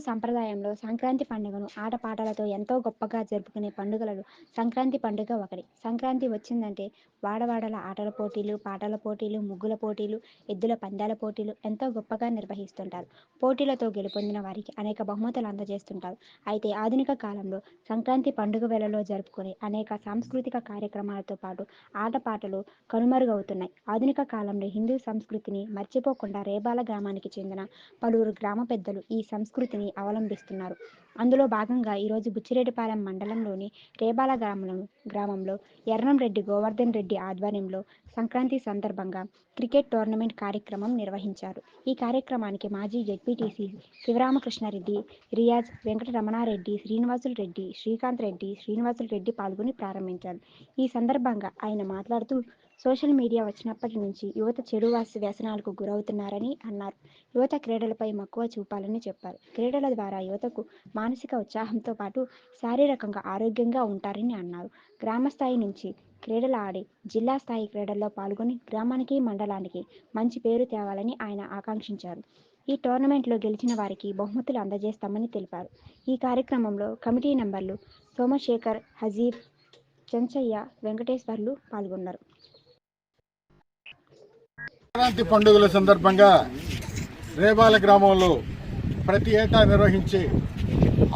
సంప్రదాయంలో సంక్రాంతి పండుగను ఆటపాటలతో ఎంతో గొప్పగా జరుపుకునే పండుగలలో సంక్రాంతి పండుగ ఒకటి. సంక్రాంతి వచ్చిందంటే వాడవాడల ఆటల పోటీలు పాటల పోటీలు ముగ్గుల పోటీలు ఎద్దుల పందాల పోటీలు ఎంతో గొప్పగా నిర్వహిస్తుంటారు. పోటీలతో గెలుపొందిన వారికి అనేక బహుమతులు అందజేస్తుంటారు. అయితే ఆధునిక కాలంలో సంక్రాంతి పండుగ వేళలో జరుపుకునే అనేక సాంస్కృతిక కార్యక్రమాలతో పాటు ఆటపాటలు కనుమరుగవుతున్నాయి. ఆధునిక కాలంలో హిందూ సంస్కృతిని మర్చిపోకుండా రేబాల గ్రామానికి చెందిన పలువురు గ్రామ పెద్దలు ఈ సంస్కృతిని అవలంబిస్తున్నారు. అందులో భాగంగా ఈరోజు బుచ్చిరెడ్డిపాలెం మండలంలోని రేబాల గ్రామంలో గ్రామంలో ఎర్రంరెడ్డి గోవర్ధన్ రెడ్డి ఆధ్వర్యంలో సంక్రాంతి సందర్భంగా క్రికెట్ టోర్నమెంట్ కార్యక్రమం నిర్వహించారు. ఈ కార్యక్రమానికి మాజీ జడ్పీటీసీ శివరామకృష్ణారెడ్డి రియాజ్ వెంకటరమణారెడ్డి శ్రీనివాసులు రెడ్డి శ్రీకాంత్ రెడ్డి శ్రీనివాసులు రెడ్డి పాల్గొని ప్రారంభించారు. ఈ సందర్భంగా ఆయన మాట్లాడుతూ సోషల్ మీడియా వచ్చినప్పటి నుంచి యువత చెడువాసి వ్యసనాలకు గురవుతున్నారని అన్నారు. యువత క్రీడలపై మక్కువ చూపాలని చెప్పారు. క్రీడల ద్వారా యువతకు మానసిక ఉత్సాహంతో పాటు శారీరకంగా ఆరోగ్యంగా ఉంటారని అన్నారు. గ్రామ స్థాయి నుంచి క్రీడలు ఆడి జిల్లా స్థాయి క్రీడల్లో పాల్గొని గ్రామానికి మండలానికి మంచి పేరు తేవాలని ఆయన ఆకాంక్షించారు. ఈ టోర్నమెంట్లో గెలిచిన వారికి బహుమతులు అందజేస్తామని తెలిపారు. ఈ కార్యక్రమంలో కమిటీ నెంబర్లు సోమశేఖర్ హజీర్ చెంచయ్య వెంకటేశ్వర్లు పాల్గొన్నారు. సంక్రాంతి పండుగల సందర్భంగా రేబాల గ్రామంలో ప్రతి ఏటా నిర్వహించే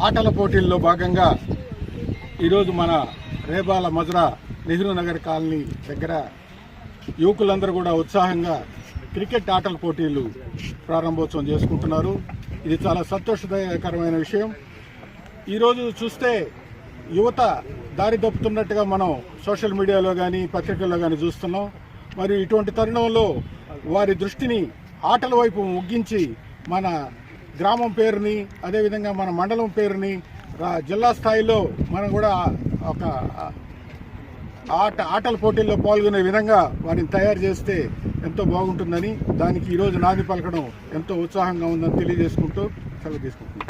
ఆటల పోటీల్లో భాగంగా ఈరోజు మన రేబాల మధుర నెహ్రూ నగర్ కాలనీ దగ్గర యువకులందరూ కూడా ఉత్సాహంగా క్రికెట్ ఆటల పోటీలు ప్రారంభోత్సవం చేసుకుంటున్నారు. ఇది చాలా సంతోషదాయకరమైన విషయం. ఈరోజు చూస్తే యువత దారి తప్పుతున్నట్టుగా మనం సోషల్ మీడియాలో కానీ పత్రికల్లో కానీ చూస్తున్నాం. మరి ఇటువంటి తరుణంలో వారి దృష్టిని ఆటల వైపు ముగ్గించి మన గ్రామం పేరుని అదేవిధంగా మన మండలం పేరుని రా- జిల్లా స్థాయిలో మనం కూడా ఒక ఆట ఆటల పోటీల్లో పాల్గొనే విధంగా వారిని తయారు చేస్తే ఎంతో బాగుంటుందని దానికి ఈరోజు నాది పలకడం ఎంతో ఉత్సాహంగా ఉందని తెలియజేసుకుంటూ సెలవు తీసుకుంటున్నాను